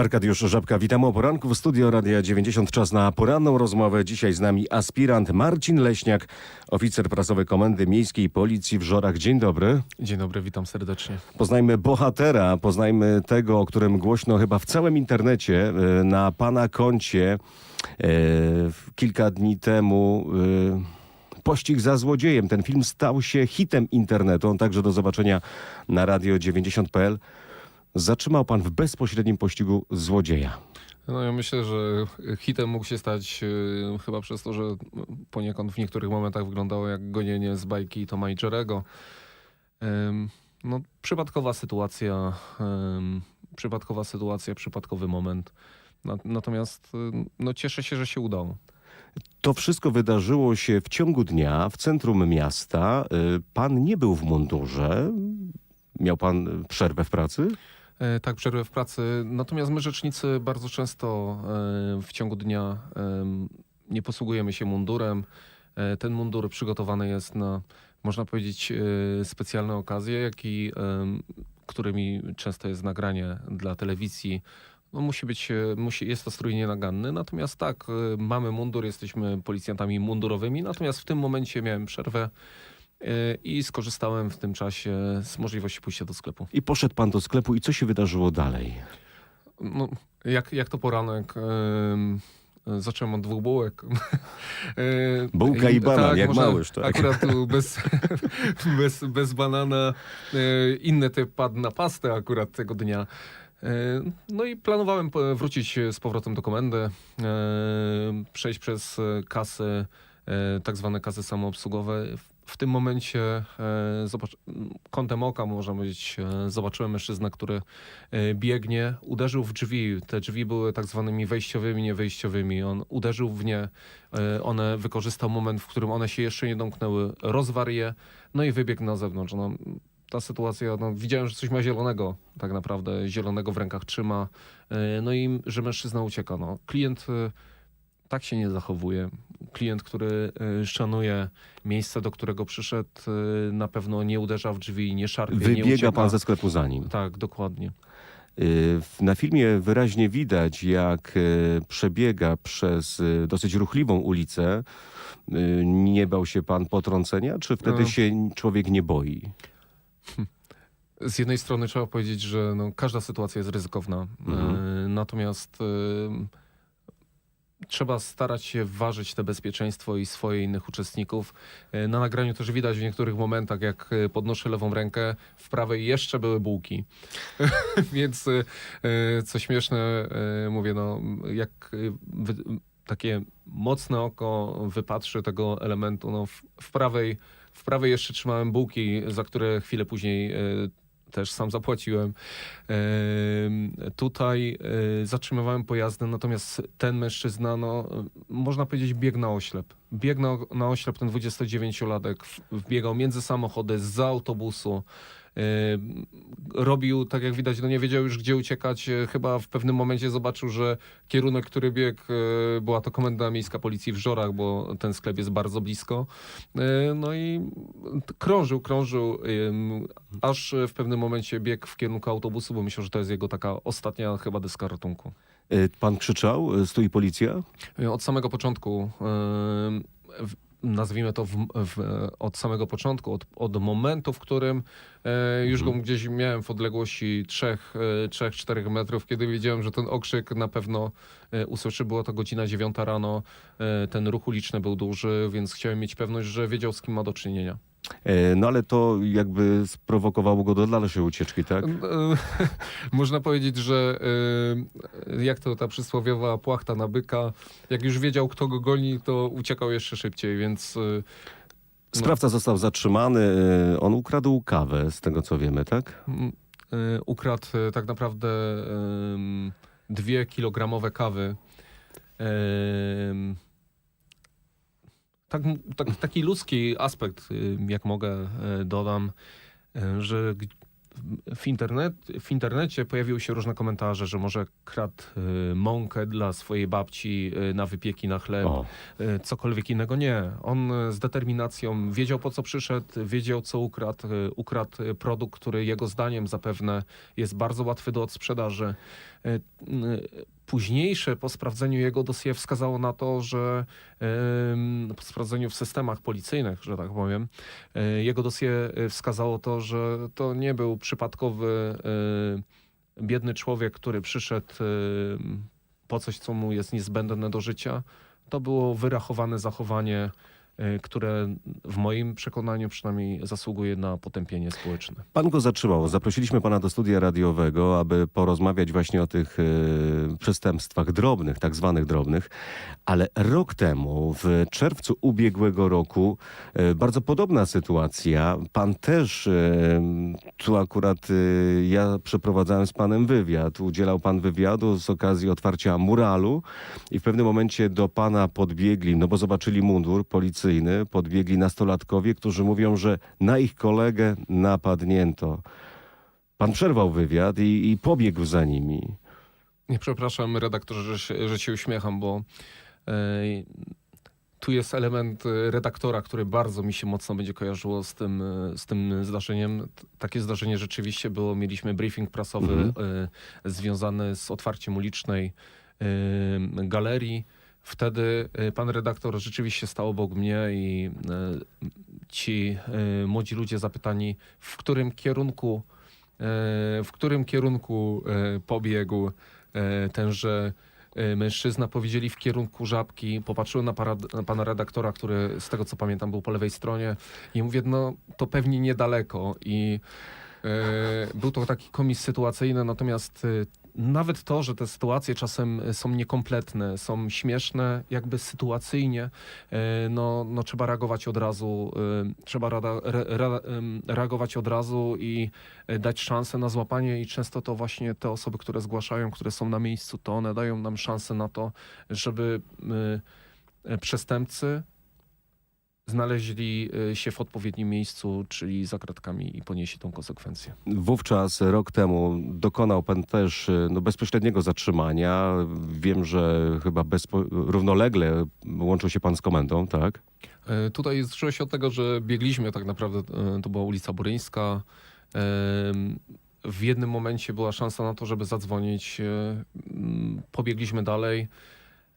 Arkadiusz Żabka, witamy o poranku w studio Radia 90. Czas na poranną rozmowę. Dzisiaj z nami aspirant Marcin Leśniak, oficer prasowy Komendy Miejskiej Policji w Żorach. Dzień dobry. Dzień dobry, witam serdecznie. Poznajmy bohatera, poznajmy tego, o którym głośno chyba w całym internecie. e, Na pana koncie e, kilka dni temu e, Pościg za złodziejem. Ten film stał się hitem internetu. On także do zobaczenia na radio 90.pl. Zatrzymał pan w bezpośrednim pościgu złodzieja. No ja myślę, że hitem mógł się stać e, chyba przez to, że poniekąd w niektórych momentach wyglądało jak gonienie z bajki Toma i Jerego. Em, no, przypadkowa sytuacja, em, przypadkowa sytuacja, przypadkowy moment. Na, natomiast e, no, cieszę się, że się udało. To wszystko wydarzyło się w ciągu dnia w centrum miasta. Y, Pan nie był w mundurze. Miał pan przerwę w pracy? E, Tak, przerwę w pracy. Natomiast my, rzecznicy, bardzo często e, w ciągu dnia nie posługujemy się mundurem. E, Ten mundur przygotowany jest na, można powiedzieć, specjalne okazje, jak i którymi często jest nagranie dla telewizji. No, musi być, musi, jest to strój nienaganny. Natomiast tak, mamy mundur, jesteśmy policjantami mundurowymi. Natomiast w tym momencie miałem przerwę i skorzystałem w tym czasie z możliwości pójścia do sklepu. I poszedł pan do sklepu i co się wydarzyło dalej? No, jak, jak to poranek? Zacząłem od dwóch bułek. Yy, Bułka i banan, jak można małyż, tak? Akurat tu bez, bez, bez banana yy, inny typ padł na pastę akurat tego dnia. No i planowałem wrócić z powrotem do komendy, przejść przez e, kasy, e, tak zwane kasy samoobsługowe. W- tym momencie e, kątem oka, można powiedzieć, e, zobaczyłem mężczyznę, który e, biegnie, uderzył w drzwi. Te drzwi były tak zwanymi wejściowymi, nie wejściowymi. On uderzył w nie, one wykorzystał moment, w którym one się jeszcze nie domknęły, rozwarł je, no i wybiegł na zewnątrz. No, ta sytuacja, no, widziałem, że coś ma zielonego, tak naprawdę, zielonego w rękach trzyma, no i że mężczyzna ucieka. No. Klient tak się nie zachowuje. Klient, który e, szanuje miejsce, do którego przyszedł, e, na pewno nie uderza w drzwi, nie szarpie, nie Wybiega ucieka. pan ze sklepu za nim. Tak, dokładnie. Y, Na filmie wyraźnie widać, jak y, przebiega przez y, dosyć ruchliwą ulicę. Y, Nie bał się pan potrącenia, czy wtedy No. się człowiek nie boi? Z jednej strony trzeba powiedzieć, że no, każda sytuacja jest ryzykowna. Mhm. Natomiast trzeba starać się ważyć te bezpieczeństwo i swoje innych uczestników. E, na nagraniu też widać w niektórych momentach, jak e, podnoszę lewą rękę, w prawej jeszcze były bułki. Więc e, co śmieszne, mówię, no, jak takie mocne oko wypatrzy tego elementu, no, w, prawej w prawej jeszcze trzymałem bułki, za które chwilę później też sam zapłaciłem. Em, Tutaj e, zatrzymywałem pojazdy, natomiast ten mężczyzna, no, można powiedzieć, biegł na oślep. Biegł na, na oślep ten 29-latek, w- wbiegał między samochody, za autobusu. Robił, tak jak widać, no nie wiedział już gdzie uciekać. E, Chyba w pewnym momencie zobaczył, że kierunek, który biegł, e, była to komenda miejska policji w Żorach, bo ten sklep jest bardzo blisko. No i krążył, krążył, aż w pewnym momencie biegł w kierunku autobusu, bo myślał, że to jest jego taka ostatnia chyba deska ratunku. Y, Pan krzyczał, y, stój policja? E, Od samego początku, nazwijmy to w, w, od samego początku, od, od momentu, w którym e, już go gdzieś miałem w odległości 3-4 metrów, kiedy wiedziałem, że ten okrzyk na pewno e, usłyszy. Była to godzina 9 rano, e, ten ruch uliczny był duży, więc chciałem mieć pewność, że wiedział z kim ma do czynienia. E, No ale to jakby sprowokowało go do dalszej ucieczki, tak? E, Można powiedzieć, że e, jak to ta przysłowiowa płachta na byka, jak już wiedział, kto go goni, to uciekał jeszcze szybciej, więc e, Sprawca został zatrzymany. On ukradł kawę, z tego co wiemy, tak? mm, ukradł tak naprawdę dwie kilogramowe kawy. Tak, tak, taki ludzki aspekt, y, jak mogę, e, dodam, e, że w, internet, w internecie pojawiły się różne komentarze, że może kradł y, mąkę dla swojej babci y, na wypieki na chleb, O. y, cokolwiek innego. Nie. On y, z determinacją wiedział po co przyszedł, wiedział co ukradł. y, Ukradł y, produkt, który jego zdaniem zapewne jest bardzo łatwy do odsprzedaży. Późniejsze po sprawdzeniu jego dossier wskazało na to, że ym, po sprawdzeniu w systemach policyjnych, że tak powiem, y, jego dossier y, wskazało to, że to nie był przypadkowy y, biedny człowiek, który przyszedł po coś, co mu jest niezbędne do życia. To było wyrachowane zachowanie, które w moim przekonaniu przynajmniej zasługuje na potępienie społeczne. Pan go zatrzymał. Zaprosiliśmy pana do studia radiowego, aby porozmawiać właśnie o tych e, przestępstwach drobnych, tak zwanych drobnych. Ale rok temu, w czerwcu ubiegłego roku, e, bardzo podobna sytuacja. Pan też, e, tu akurat e, ja przeprowadzałem z panem wywiad. Udzielał pan wywiadu z okazji otwarcia muralu i w pewnym momencie do pana podbiegli, no bo zobaczyli mundur policyjny, podbiegli nastolatkowie, którzy mówią, że na ich kolegę napadnięto. Pan przerwał wywiad i, i pobiegł za nimi. Nie przepraszam, redaktorze, że się, że się uśmiecham, bo e, tu jest element redaktora, który bardzo mi się mocno będzie kojarzyło z tym, z tym zdarzeniem. Takie zdarzenie rzeczywiście było. Mieliśmy briefing prasowy Mhm. e, związany z otwarciem ulicznej e, galerii. Wtedy e, pan redaktor rzeczywiście stał obok mnie i e, ci e, młodzi ludzie zapytani, w którym kierunku, w którym kierunku pobiegł tenże mężczyzna, powiedzieli w kierunku żabki. Popatrzyłem na, para, na pana redaktora, który z tego co pamiętam był po lewej stronie i mówię, no to pewnie niedaleko i był to taki komis sytuacyjny, natomiast nawet to, że te sytuacje czasem są niekompletne, są śmieszne, jakby sytuacyjnie, e, no, no trzeba reagować od razu, e, trzeba rada, re, re, reagować od razu i e, dać szansę na złapanie i często to właśnie te osoby, które zgłaszają, które są na miejscu, to one dają nam szansę na to, żeby e, e, przestępcy znaleźli e, się w odpowiednim miejscu, czyli za kratkami i ponieśli tą konsekwencję. Wówczas, rok temu, dokonał pan też e, no, bezpośredniego zatrzymania. Wiem, że chyba bezpo... równolegle łączył się pan z komendą, tak? E, Tutaj zaczęło się od tego, że biegliśmy tak naprawdę, e, to była ulica Boryńska. Em, W jednym momencie była szansa na to, żeby zadzwonić. e, Pobiegliśmy dalej.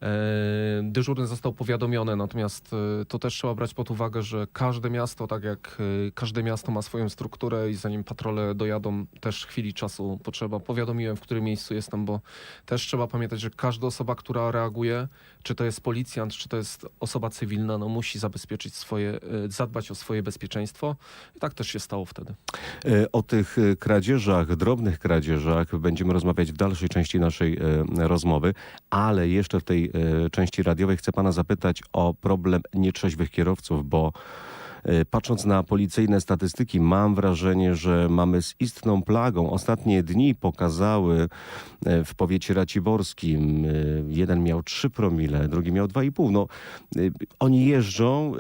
E, Dyżurny został powiadomiony, natomiast e, to też trzeba brać pod uwagę, że każde miasto, tak jak e, każde miasto ma swoją strukturę i zanim patrole dojadą, też chwili czasu potrzeba. Powiadomiłem, w którym miejscu jestem, bo też trzeba pamiętać, że każda osoba, która reaguje, czy to jest policjant, czy to jest osoba cywilna, no musi zabezpieczyć swoje, zadbać o swoje bezpieczeństwo. I tak też się stało wtedy. O tych kradzieżach, drobnych kradzieżach będziemy rozmawiać w dalszej części naszej rozmowy, ale jeszcze w tej części radiowej. Chcę pana zapytać o problem nietrzeźwych kierowców, bo patrząc na policyjne statystyki, mam wrażenie, że mamy z istną plagą. Ostatnie dni pokazały e, w powiecie raciborskim, e, jeden miał 3 promile, drugi miał 2,5. No, e, oni jeżdżą, e,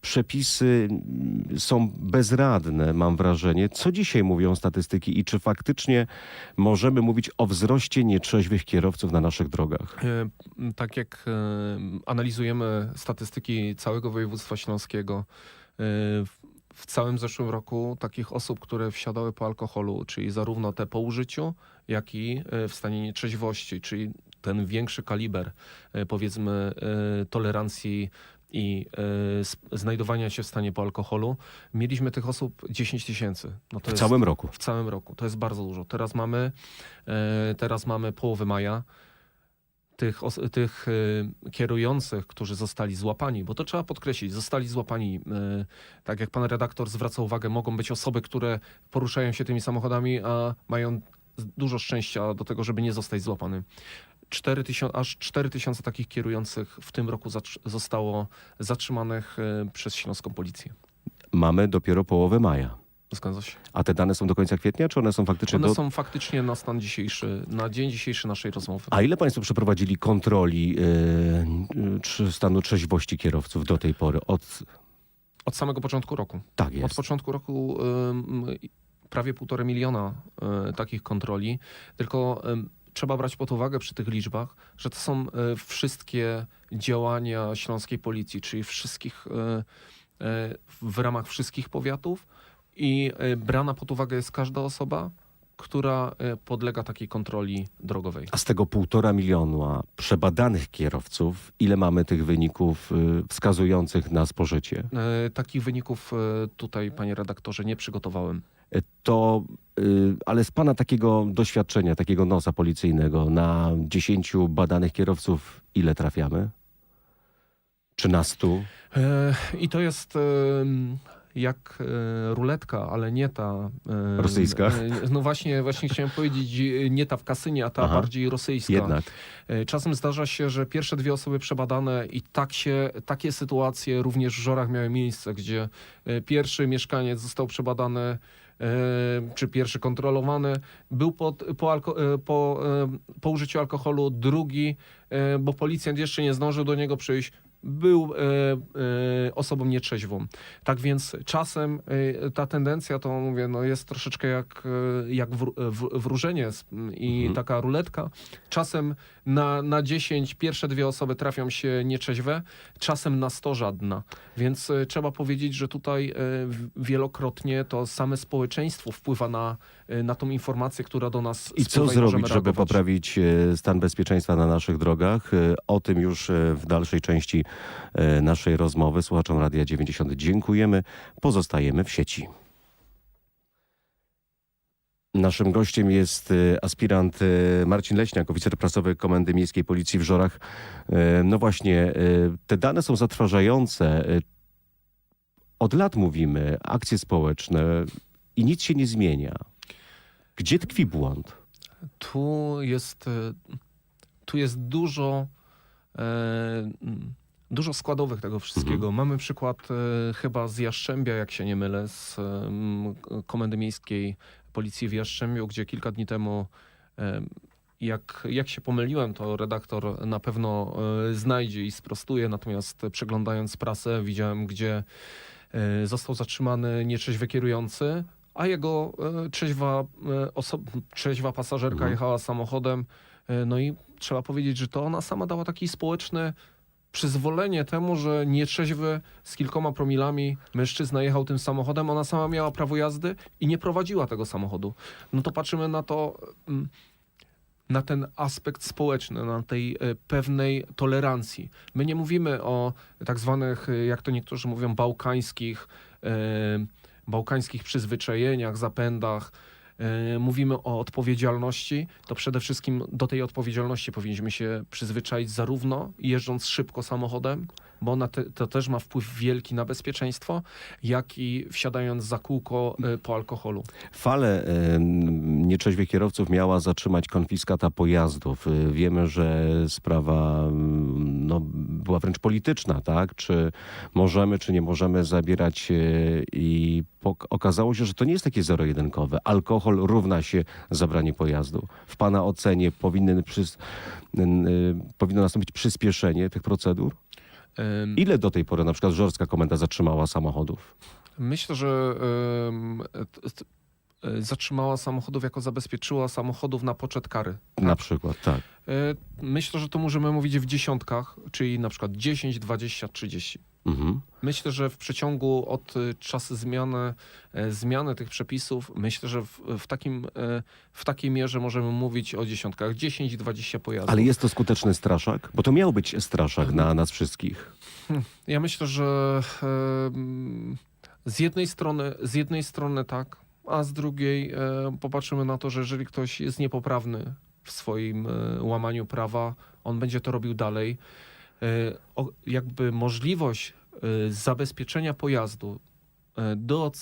przepisy są bezradne, mam wrażenie. Co dzisiaj mówią statystyki i czy faktycznie możemy mówić o wzroście nietrzeźwych kierowców na naszych drogach? E, Tak jak e, analizujemy statystyki całego województwa śląskiego, e, w- w całym zeszłym roku takich osób, które wsiadały po alkoholu, czyli zarówno te po użyciu, jak i e, w stanie nietrzeźwości, czyli ten większy kaliber, e, powiedzmy, tolerancji i znajdowania się w stanie po alkoholu, mieliśmy tych osób 10 tysięcy. No W jest- całym roku. w całym roku. To jest bardzo dużo. Teraz mamy, teraz mamy połowę maja. Tych, tych e, kierujących, którzy zostali złapani, bo to trzeba podkreślić, zostali złapani. E, tak jak pan redaktor zwraca uwagę, mogą być osoby, które poruszają się tymi samochodami, a mają dużo szczęścia do tego, żeby nie zostać złapany. 4 tysiące, aż 4 tysiące takich kierujących w tym roku zostało zatrzymanych e, przez śląską policję. Mamy dopiero połowę maja. Zgadza się. A te dane są do końca kwietnia, czy one są faktycznie One do... są faktycznie na stan dzisiejszy, na dzień dzisiejszy naszej rozmowy. A ile państwo przeprowadzili kontroli yy, yy, stanu trzeźwości kierowców do tej pory? Od... Od samego początku roku. Tak Od jest. początku roku ym, prawie półtora miliona e, takich kontroli, tylko trzeba brać pod uwagę przy tych liczbach, że to są e, wszystkie działania śląskiej policji, czyli wszystkich w ramach wszystkich powiatów i e, brana pod uwagę jest każda osoba, która e, podlega takiej kontroli drogowej. A z tego półtora miliona przebadanych kierowców, ile mamy tych wyników y, wskazujących na spożycie? E, Takich wyników e, tutaj, panie redaktorze, nie przygotowałem. To, ale z pana takiego doświadczenia, takiego nosa policyjnego, na 10 badanych kierowców ile trafiamy? Czy na 100? E, I to jest jak e, ruletka, ale nie ta... e, Rosyjska? e, No właśnie, właśnie chciałem powiedzieć, nie ta w kasynie, a ta Aha. bardziej rosyjska. Jednak. Czasem zdarza się, że pierwsze dwie osoby przebadane i tak się, takie sytuacje również w Żorach miały miejsce, gdzie pierwszy mieszkaniec został przebadany czy pierwszy kontrolowany, był pod, po, po, po użyciu alkoholu, drugi, bo policjant jeszcze nie zdążył do niego przyjść, był e, e, osobą nietrzeźwą. Tak więc czasem e, ta tendencja to mówię, no jest troszeczkę jak, e, jak wr, w, wróżenie i Mhm. taka ruletka. Czasem na, na 10 pierwsze dwie osoby trafią się nieczeźwe, czasem na 100 żadna. Więc e, trzeba powiedzieć, że tutaj e, wielokrotnie to same społeczeństwo wpływa na, e, na tą informację, która do nas I co zrobić, żeby poprawić stan bezpieczeństwa na naszych drogach? O tym już w dalszej części naszej rozmowy. Słuchaczom Radia 90 dziękujemy. Pozostajemy w sieci. Naszym gościem jest e, aspirant e, Marcin Leśniak, oficer prasowy Komendy Miejskiej Policji w Żorach. E, No właśnie, te dane są zatrważające. Od lat mówimy, akcje społeczne i nic się nie zmienia. Gdzie tkwi błąd? Tu jest, tu jest dużo, mm, dużo składowych tego wszystkiego. Mamy przykład chyba z Jaszczębia, jak się nie mylę, z em, Komendy Miejskiej Policji w Jaszczębiu, gdzie kilka dni temu em, jak, jak się pomyliłem, to redaktor na pewno e, znajdzie i sprostuje, natomiast przeglądając prasę widziałem, gdzie e, został zatrzymany nieczeźwy kierujący, a jego e, trzeźwa, oso- trzeźwa pasażerka Mhm. jechała samochodem. No i trzeba powiedzieć, że to ona sama dała taki społeczny przyzwolenie temu, że nietrzeźwy z kilkoma promilami mężczyzna jechał tym samochodem, ona sama miała prawo jazdy i nie prowadziła tego samochodu. No to patrzymy na to, mm, na ten aspekt społeczny, na tej e, pewnej tolerancji. My nie mówimy o tak zwanych, e, jak to niektórzy mówią, bałkańskich, e, bałkańskich przyzwyczajeniach, zapędach. E, Mówimy o odpowiedzialności, to przede wszystkim do tej odpowiedzialności powinniśmy się przyzwyczaić zarówno jeżdżąc szybko samochodem, bo ona te, to też ma wpływ wielki na bezpieczeństwo, jak i wsiadając za kółko e, po alkoholu. Falę e, nieczeźwych kierowców miała zatrzymać konfiskata pojazdów. E, Wiemy, że sprawa mm, no, była wręcz polityczna, tak? Czy możemy, czy nie możemy zabierać i okazało się, że to nie jest takie zero-jedynkowe. Alkohol równa się zabranie pojazdu. W Pana ocenie powinny y, powinno nastąpić przyspieszenie tych procedur? Ile do tej pory na przykład Żorska Komenda zatrzymała samochodów? Myślę, że zatrzymała samochodów jako zabezpieczyła samochodów na poczet kary. Na przykład, tak. E, Myślę, że to możemy mówić w dziesiątkach, czyli na przykład 10, 20, 30. Mhm. Myślę, że w przeciągu od y, czasu zmiany, e, zmiany tych przepisów, myślę, że w, w, takim, e, w takiej mierze możemy mówić o dziesiątkach, 10-20 pojazdów. Ale jest to skuteczny straszak? Bo to miał być straszak na nas wszystkich. Ja myślę, że z jednej strony, z jednej strony tak, a z drugiej e, popatrzymy na to, że jeżeli ktoś jest niepoprawny w swoim e, łamaniu prawa, on będzie to robił dalej. E, jakby możliwość zabezpieczenia pojazdu do,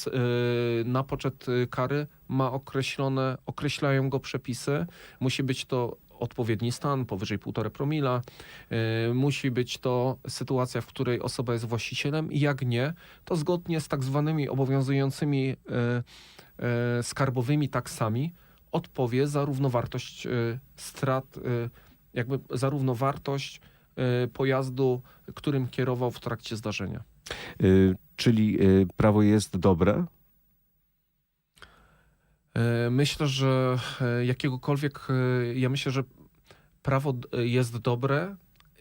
na poczet kary ma określone, określają go przepisy. Musi być to odpowiedni stan, powyżej 1,5 promila. E, Musi być to sytuacja, w której osoba jest właścicielem i jak nie, to zgodnie z tak zwanymi obowiązującymi e, e, skarbowymi taksami odpowie za równowartość strat, jakby za równowartość pojazdu, którym kierował w trakcie zdarzenia. Czyli prawo jest dobre? E, Myślę, że e, jakiegokolwiek, e, ja myślę, że prawo jest dobre.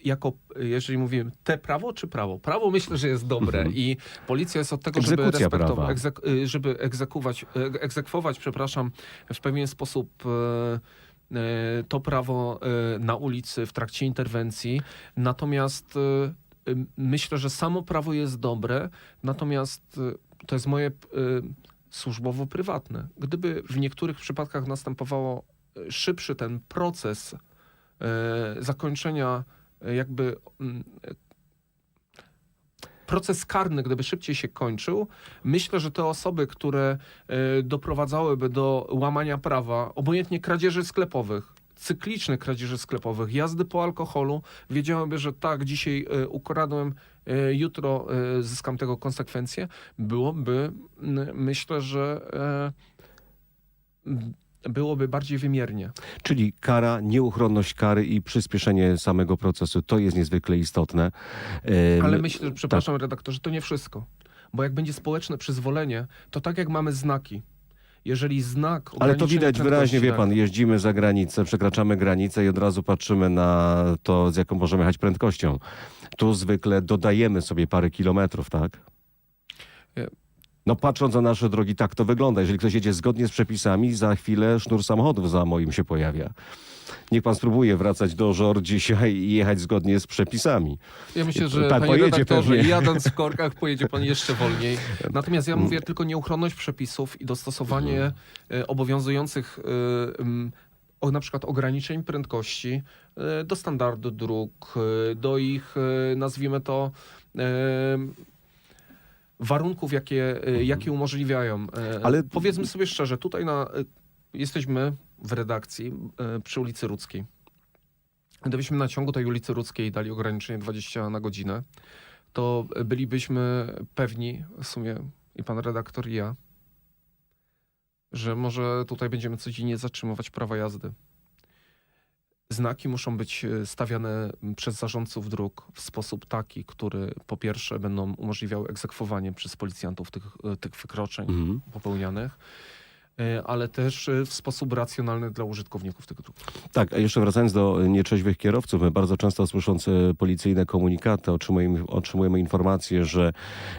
Jako, jeżeli mówimy te prawo czy prawo? Prawo myślę, że jest dobre Mhm. i policja jest od tego, żeby respektować, egzek, żeby egzekuwać, egzekwować, przepraszam, w pewien sposób to prawo na ulicy w trakcie interwencji. Natomiast myślę, że samo prawo jest dobre, natomiast to jest moje służbowo-prywatne. Gdyby w niektórych przypadkach następowało e, szybszy ten proces e, zakończenia e, jakby mm, proces karny, gdyby szybciej się kończył, myślę, że te osoby, które doprowadzałyby do łamania prawa, obojętnie kradzieży sklepowych, cyklicznych kradzieży sklepowych, jazdy po alkoholu, wiedziałyby, że tak, dzisiaj ukradłem, jutro e, zyskam tego konsekwencje, byłoby, myślę, że e, byłoby bardziej wymiernie. Czyli kara, nieuchronność kary i przyspieszenie samego procesu, to jest niezwykle istotne. Ale myślę, że, przepraszam redaktorze, to nie wszystko. Bo jak będzie społeczne przyzwolenie, to tak jak mamy znaki. Jeżeli znak. Ale to widać wyraźnie, wie pan, jeździmy za granicę, przekraczamy granicę i od razu patrzymy na to, z jaką możemy jechać prędkością. Tu zwykle dodajemy sobie parę kilometrów, tak? E- No patrząc na nasze drogi, tak to wygląda. Jeżeli ktoś jedzie zgodnie z przepisami, za chwilę sznur samochodów za moim się pojawia. Niech pan spróbuje wracać do żor dzisiaj i jechać zgodnie z przepisami. Ja myślę, że Tak, panie redaktorze, pewnie. jadąc w korkach pojedzie pan jeszcze wolniej. Natomiast ja mówię tylko nieuchronność przepisów i dostosowanie Mhm. e, obowiązujących e, o, na przykład ograniczeń prędkości e, do standardu dróg, do ich, nazwijmy to, warunków, jakie, jakie umożliwiają. Mhm. Ale- Powiedzmy sobie szczerze, tutaj na, jesteśmy w redakcji e, przy ulicy Rudzkiej. Gdybyśmy na ciągu tej ulicy Rudzkiej dali ograniczenie 20 na godzinę, to bylibyśmy pewni, w sumie i pan redaktor i ja, że może tutaj będziemy codziennie zatrzymywać prawa jazdy. Znaki muszą być e, stawiane przez zarządców dróg w sposób taki, który po pierwsze będą umożliwiały egzekwowanie przez policjantów tych, e, tych wykroczeń Mhm. popełnianych, ale też e, w sposób racjonalny dla użytkowników tych dróg. Tak, a jeszcze wracając do nieczeźwych kierowców, my bardzo często słysząc e, policyjne komunikaty otrzymujemy, otrzymujemy informację, że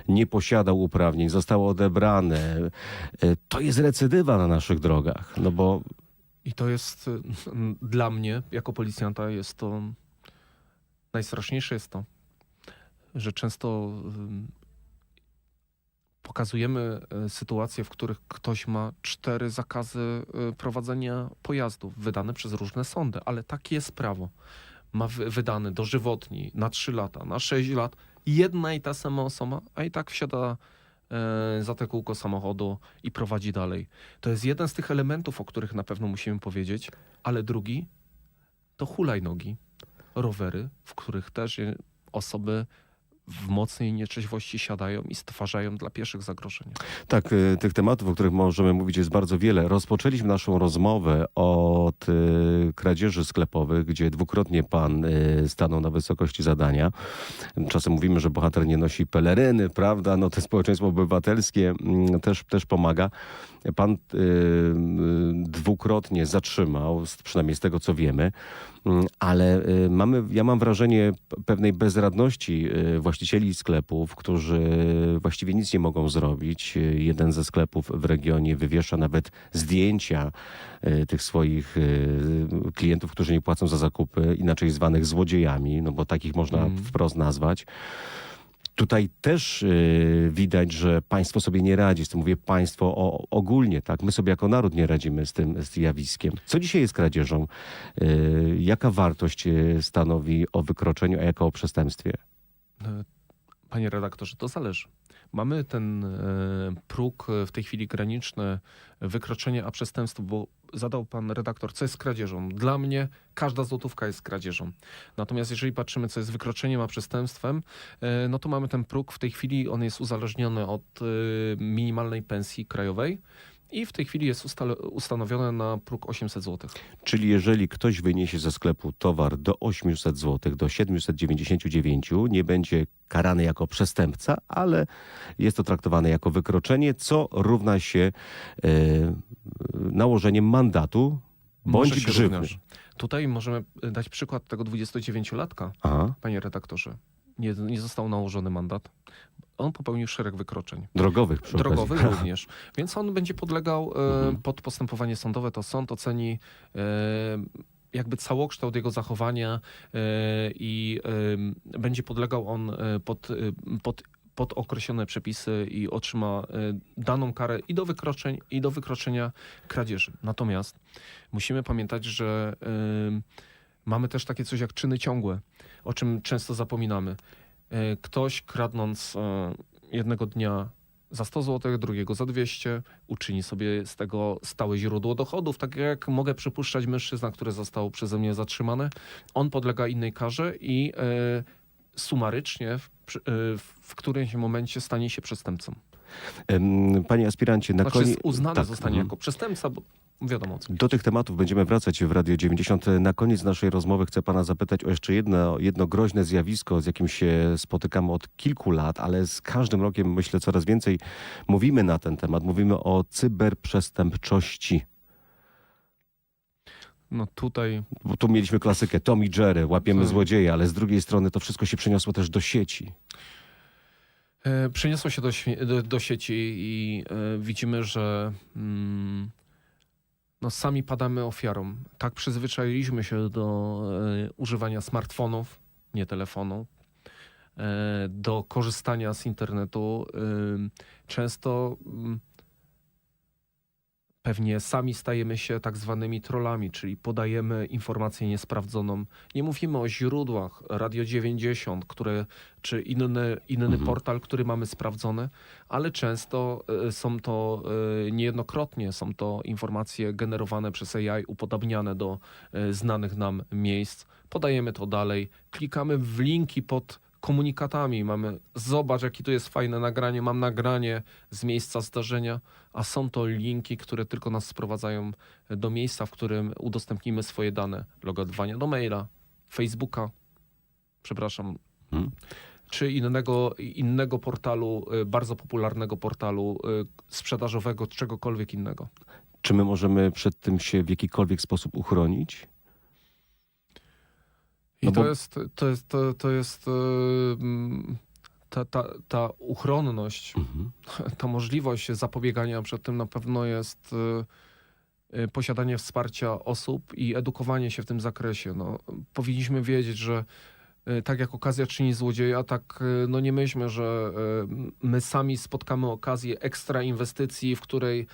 nie posiadał uprawnień, zostało odebrane. E, To jest recydywa na naszych drogach, no bo I to jest dla mnie, jako policjanta, jest to najstraszniejsze jest to, że często pokazujemy y, sytuacje, w których ktoś ma cztery zakazy y, prowadzenia pojazdów wydane przez różne sądy, ale takie jest prawo. Ma wy- wydane dożywotni na trzy lata, na sześć lat, jedna i ta sama osoba, a i tak wsiada e, za te kółko samochodu i prowadzi dalej. To jest jeden z tych elementów, o których na pewno musimy powiedzieć, ale drugi to hulajnogi, rowery, w których też e, osoby w mocnej nieczeźwości siadają i stwarzają dla pieszych zagrożenia. Tak, y, tych tematów, o których możemy mówić, jest bardzo wiele. Rozpoczęliśmy naszą rozmowę od y, kradzieży sklepowych, gdzie dwukrotnie pan y, stanął na wysokości zadania. Czasem mówimy, że bohater nie nosi peleryny, prawda? No to społeczeństwo obywatelskie mm, też, też pomaga. Pan dwukrotnie zatrzymał, przynajmniej z tego co wiemy, Mm, ale mamy, ja mam wrażenie pewnej bezradności y, właścicieli sklepów, którzy właściwie nic nie mogą zrobić. Jeden ze sklepów w regionie wywiesza nawet zdjęcia y, tych swoich y, klientów, którzy nie płacą za zakupy, inaczej zwanych złodziejami, no bo takich można Mm. wprost nazwać. Tutaj też y, widać, że państwo sobie nie radzi z tym. Mówię państwo o, ogólnie, tak? My sobie jako naród nie radzimy z tym zjawiskiem. Co dzisiaj jest kradzieżą? Jaka wartość stanowi o wykroczeniu, a jaka o przestępstwie? E, Panie redaktorze, to zależy. Mamy ten e, próg e, w tej chwili graniczny wykroczenie, a przestępstwo, bo zadał pan redaktor, co jest kradzieżą. Dla mnie każda złotówka jest kradzieżą. Natomiast jeżeli patrzymy, co jest wykroczeniem, a przestępstwem, no to mamy ten próg w tej chwili, on jest uzależniony od minimalnej pensji krajowej i w tej chwili jest ustale- ustanowione na próg 800 zł. Czyli jeżeli ktoś wyniesie ze sklepu towar do 800 zł, do 799, nie będzie karany jako przestępca, ale jest to traktowane jako wykroczenie, co równa się e, nałożeniem mandatu bądź grzywny. Tutaj możemy y, dać przykład tego 29-latka, Aha, panie redaktorze. Nie, nie został nałożony mandat. On popełnił szereg wykroczeń. drogowych przy Drogowych okazji. również. Więc on będzie podlegał e, Mhm. pod postępowanie sądowe. To sąd oceni e, jakby całokształt jego zachowania e, i będzie podlegał on pod, pod, pod określone przepisy i otrzyma daną karę i do wykroczeń, i do wykroczenia kradzieży. Natomiast musimy pamiętać, że mamy też takie coś jak czyny ciągłe, o czym często zapominamy. E, Ktoś kradnąc e, jednego dnia za 100 zł, drugiego za 200, uczyni sobie z tego stałe źródło dochodów, tak jak mogę przypuszczać mężczyzna, który został przeze mnie zatrzymany, on podlega innej karze i e, sumarycznie w, w którymś momencie stanie się przestępcą. Panie aspirancie, na Znaczy koniec... uznany tak, zostanie mhm. jako przestępca, bo wiadomo co. Do tych tematów będziemy wracać w Radio 90. Na koniec naszej rozmowy chcę pana zapytać o jeszcze jedno, jedno groźne zjawisko, z jakim się spotykamy od kilku lat, ale z każdym rokiem myślę coraz więcej mówimy na ten temat. Mówimy o cyberprzestępczości. No tutaj Bo tu mieliśmy klasykę Tom i Jerry, łapiemy Tak. złodzieja, ale z drugiej strony to wszystko się przeniosło też do sieci. E, Przeniosło się do, do, do sieci i e, widzimy, że mm, no, sami padamy ofiarą. Tak przyzwyczailiśmy się do e, używania smartfonów, nie telefonu, do korzystania z internetu. Często mm, pewnie sami stajemy się tak zwanymi trollami, czyli podajemy informację niesprawdzoną. Nie mówimy o źródłach Radio 90, które, czy inny, inny Mhm. portal, który mamy sprawdzony, ale często e, są to e, niejednokrotnie są to informacje generowane przez AI, upodobniane do e, znanych nam miejsc. Podajemy to dalej, klikamy w linki pod komunikatami. Mamy, zobacz, jakie tu jest fajne nagranie, mam nagranie z miejsca zdarzenia, a są to linki, które tylko nas sprowadzają do miejsca, w którym udostępnimy swoje dane logowania do maila, Facebooka, przepraszam, Hmm? czy innego, innego portalu, y, bardzo popularnego portalu y, sprzedażowego, czegokolwiek innego. Czy my możemy przed tym się w jakikolwiek sposób uchronić? I No to, bo- jest, to jest, to, to jest y, mm, ta, ta, ta uchronność, Mhm. ta możliwość zapobiegania przed tym na pewno jest y, y, posiadanie wsparcia osób i edukowanie się w tym zakresie. No, powinniśmy wiedzieć, że y, tak jak okazja czyni złodzieja, tak y, no nie myślmy, że my sami spotkamy okazję ekstra inwestycji, w której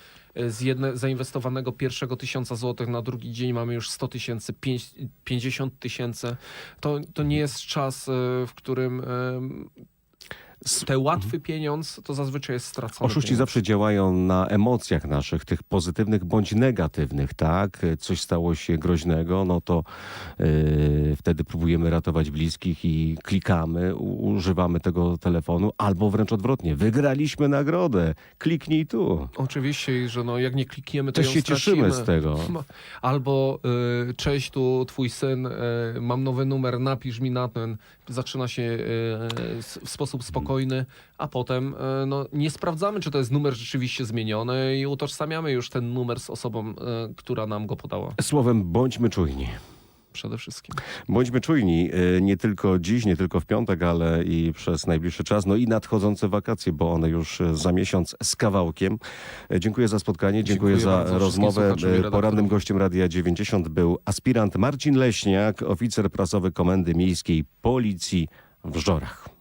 z jedne, zainwestowanego pierwszego tysiąca złotych na drugi dzień mamy już 100 tysięcy, pięć- 50 tysięcy. To, to nie jest czas, y, w którym te łatwy pieniądz to zazwyczaj jest stracony. Oszuści pieniądz. zawsze działają na emocjach naszych, tych pozytywnych bądź negatywnych, tak? Coś stało się groźnego, no to yy, wtedy próbujemy ratować bliskich i klikamy, używamy tego telefonu, albo wręcz odwrotnie, wygraliśmy nagrodę, kliknij tu. Oczywiście, że no, jak nie klikniemy, to Też się cieszymy stracimy. z tego. Albo y, cześć, tu twój syn, y, mam nowy numer, napisz mi na ten. Zaczyna się y, s- w sposób spokojny, a potem y, no, nie sprawdzamy, czy to jest numer rzeczywiście zmieniony i utożsamiamy już ten numer z osobą, y, która nam go podała. Słowem, bądźmy czujni. Przede wszystkim. Bądźmy czujni y, nie tylko dziś, nie tylko w piątek, ale i przez najbliższy czas, no i nadchodzące wakacje, bo one już za miesiąc z kawałkiem. Dziękuję za spotkanie, dziękuję, Dziękuję za rozmowę. Porannym gościem Radia 90 był aspirant Marcin Leśniak, oficer prasowy Komendy Miejskiej Policji w Żorach.